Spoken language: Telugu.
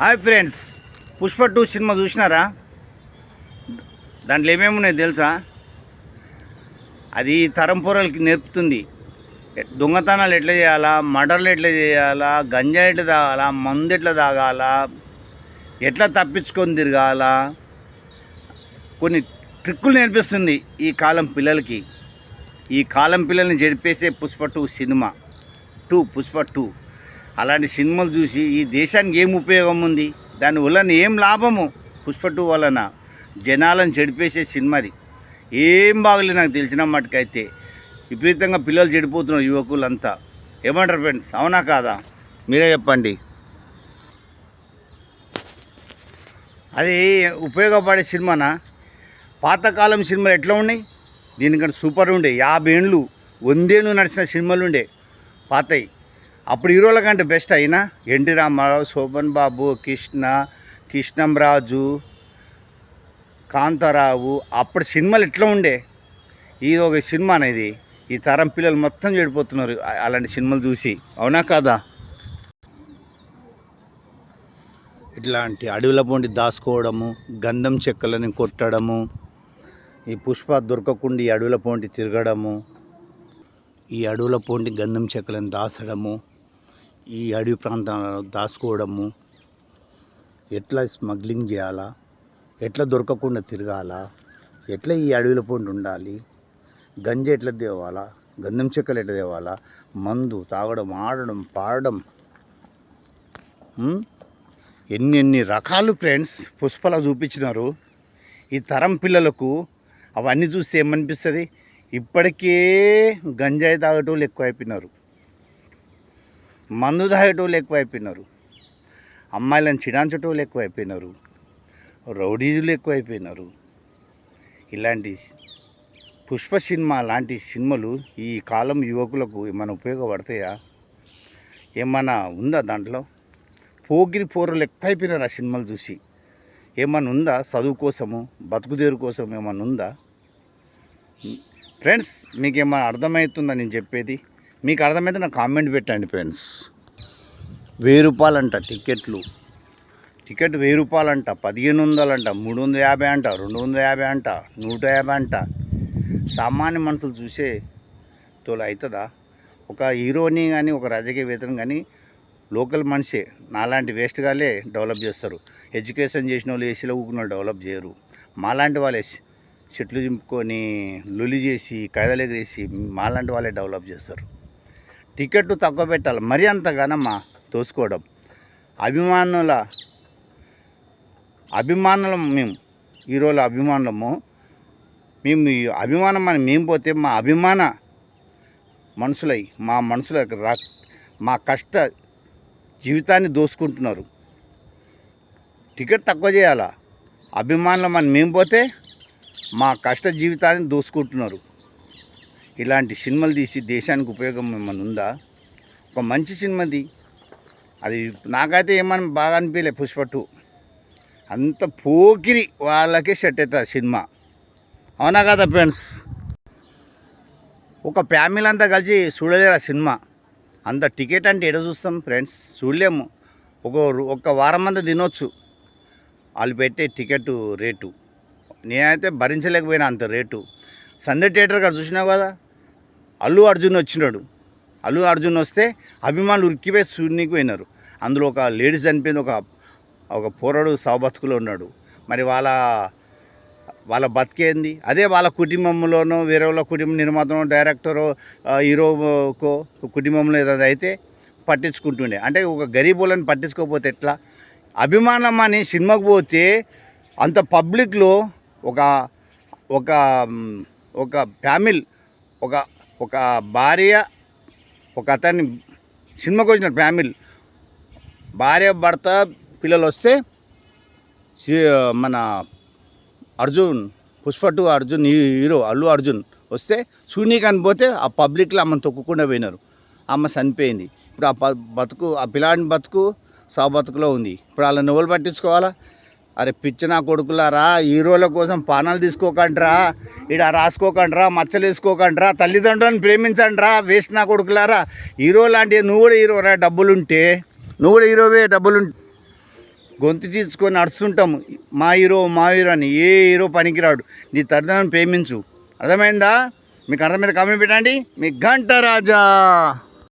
Hi friends. Pushpa two cinema చూసినారా? దాంట్లో ఏమేమి ఉన్నాయి తెలుసా? అది తరం పొరలకి నేర్పుతుంది. దొంగతనాలు ఎట్లా చేయాలా? మర్డర్లు ఎట్లా చేయాలా? గంజా ఎట్లా తాగాలా? మందు ఎట్లా తాగాలా? ఎట్లా తప్పించుకొని తిరగాల? కొన్ని ట్రిక్కులు నేర్పిస్తుంది ఈ కాలం పిల్లలకి. ఈ కాలం పిల్లల్ని జడిపేసే Pushpa two cinema. Two Pushpa two. అలాంటి సినిమాలు చూసి ఈ దేశానికి ఏం ఉపయోగం ఉంది? దాని వలన ఏం లాభము? పుష్ప టూ వలన జనాలను చెడిపేసే సినిమాది ఏం బాగలేదు నాకు తెలిసిన మటుకైతే. విపరీతంగా పిల్లలు చెడిపోతున్నారు యువకులంతా. ఏమంటారు ఫ్రెండ్స్? అవునా కాదా? మీరే చెప్పండి. అది ఉపయోగపడే సినిమానా? పాతకాలం సినిమాలు ఎట్లా ఉన్నాయి? దీనికంటే సూపర్ ఉండే. యాభై ఏండ్లు వందేళ్ళు నడిచిన సినిమాలు ఉండే. పాతయి. అప్పుడు హీరోల కంటే బెస్ట్ అయినా ఎన్టీ రామారావు శోభన్ బాబు కృష్ణ కృష్ణంరాజు కాంతారావు అప్పుడు సినిమాలు ఎట్లా ఉండే? ఇది ఒక సినిమా అనేది. ఈ తరం పిల్లలు మొత్తం చెడిపోతున్నారు అలాంటి సినిమాలు చూసి. అవునా కాదా? ఇట్లాంటి అడవుల పొండి దాచుకోవడము గంధం చెక్కలని కొట్టడము ఈ పుష్ప దొరకకుండా ఈ అడవుల పొంటి తిరగడము ఈ అడవుల పొంటి గంధం చెక్కలను దాచడము ఈ అడవి ప్రాంతాలలో దాచుకోవడము ఎట్లా స్మగ్లింగ్ చేయాలా ఎట్లా దొరకకుండా తిరగాలా ఎట్లా ఈ అడవిల పొంటి ఉండాలి గంజ ఎట్లా తేవాలా గంధం చెక్కలు ఎట్లా తేవాలా మందు తాగడం ఆడడం పాడడం. ఎన్ని ఎన్ని రకాలు ఫ్రెండ్స్ పుష్పలా చూపించినారు. ఈ తరం పిల్లలకు అవన్నీ చూస్తే ఏమనిపిస్తుంది? ఇప్పటికే గంజాయి తాగేటోళ్ళు ఎక్కువైపోయినారు. మందు తాగేటోళ్ళు ఎక్కువైపోయినారు. అమ్మాయిలను చిడాంచటోళ్ళు ఎక్కువైపోయినారు. రౌడీజులు ఎక్కువైపోయినారు. ఇలాంటి పుష్ప సినిమా లాంటి సినిమాలు ఈ కాలం యువకులకు ఏమైనా ఉపయోగపడతాయా? ఏమన్నా ఉందా దాంట్లో? పోగిరి పోరలు ఎక్కువైపోయినారు ఆ సినిమాలు చూసి. ఏమన్నా ఉందా? చదువు కోసము బతుకుదేరు కోసం ఏమైనా ఉందా? ఫ్రెండ్స్ మీకు ఏమైనా అర్థమవుతుందా నేను చెప్పేది? మీకు అర్థమైతే నాకు కామెంట్ పెట్టండి ఫ్రెండ్స్. వెయ్యి రూపాయలంట టికెట్లు టికెట్ వెయ్యి రూపాయలంట పదిహేను వందలంట మూడు వందల యాభై అంట రెండు వందల యాభై అంట నూట యాభై అంట. సామాన్య మనుషులు చూసే తోలు అవుతుందా ఒక హీరోని కానీ ఒక రాజకీయవేత్తని కానీ లోకల్ మనిషే. నాలాంటి వేస్ట్ గాలే డెవలప్ చేస్తారు. ఎడ్యుకేషన్ చేసిన వాళ్ళు ఏసీలో ఊకున్న వాళ్ళు డెవలప్ చేయరు. మాలాంటి వాళ్ళే చెట్లు చింపుకొని లొలి చేసి కైదలు ఎగరేసి మాలాంటి వాళ్ళే డెవలప్ చేస్తారు. టికెట్ తక్కువ పెట్టాలి. మరీ అంతగానమ్మా తోసుకోవడం. అభిమానుల అభిమానులం మేము. ఈరోజు అభిమానులము. మేము ఈ అభిమానం అని మేము పోతే మా అభిమాన మనుషులై మా మనుషుల మా కష్ట జీవితాన్ని దోసుకుంటున్నారు. టికెట్ తక్కువ చేయాలా? అభిమానులం అని మేము పోతే మా కష్ట జీవితాన్ని దోసుకుంటున్నారు. ఇలాంటి సినిమాలు తీసి దేశానికి ఉపయోగం ఏమైనా ఉందా? ఒక మంచి సినిమాది. అది నాకైతే ఏమని బాగా అనిపించలే పుష్ప టూ. అంత పోకిరి వాళ్ళకే సెట్ అవుతుంది ఆ సినిమా. అవునా కదా ఫ్రెండ్స్? ఒక ఫ్యామిలీ అంతా కలిసి చూడలేరు ఆ సినిమా. అంత టికెట్ అంటే ఎడ చూస్తాం ఫ్రెండ్స్? చూడలేము. ఒక ఒక వారం అంతా తినొచ్చు. వాళ్ళు పెట్టే టికెట్ రేటు. నేనైతే భరించలేకపోయినా అంత రేటు. సందే థియేటర్ కాడ చూసినావు కదా? అల్లు అర్జున్ వచ్చినాడు. అల్లు అర్జున్ వస్తే అభిమానులు ఉరికిపోయి సూర్యునికి పోయినారు. అందులో ఒక లేడీస్ చనిపోయింది ఒక ఒక పోరాడు సాబతుకులో ఉన్నాడు. మరి వాళ్ళ వాళ్ళ బతికేంది అదే వాళ్ళ కుటుంబంలోనో వేరే వాళ్ళ కుటుంబ నిర్మాతనో డైరెక్టరో హీరోకో కుటుంబంలో ఏదైనా అయితే పట్టించుకుంటుండే. అంటే ఒక గరీబులను పట్టించుకోకపోతే ఎట్లా? అభిమానం అని సినిమాకు పోతే అంత పబ్లిక్లో ఒక ఒక ఒక ఫ్యామిలీ ఒక ఒక భార్య ఒక అతన్ని సినిమాకి వచ్చిన ఫ్యామిలీ. భార్య భర్త పిల్లలు వస్తే మన అర్జున్ పుష్పటు అర్జున్ హీరో అల్లు అర్జున్ వస్తే సూనీకి పోతే ఆ పబ్లిక్లో ఆమెను తొక్కకుండా పోయినారు. అమ్మ చనిపోయింది. ఇప్పుడు ఆ ప- బతుకు ఆ పిల్లాడిని బతుకు సా బతుకులో ఉంది. ఇప్పుడు వాళ్ళ నువ్వులు పట్టించుకోవాలా? అరే పిచ్చి నా కొడుకులారా హీరోల కోసం పానాలు తీసుకోకండిరా ఈడ రాసుకోకండిరా మచ్చలు వేసుకోకండిరా తల్లిదండ్రులను ప్రేమించండిరా వేస్ట్ నా కొడుకులారా. హీరో లాంటి నువ్వు కూడా హీరోరా డబ్బులుంటే. నువ్వు కూడా హీరోవే డబ్బులు గొంతు చీల్చుకొని నడుస్తుంటాము మా హీరో మా హీరో అని. ఏ హీరో పనికిరాడు నీ తల్లిదండ్రులను ప్రేమించు. అర్థమైందా? మీకు అర్థమైంది కామెంట్ పెట్టండి. మీ గంట రాజా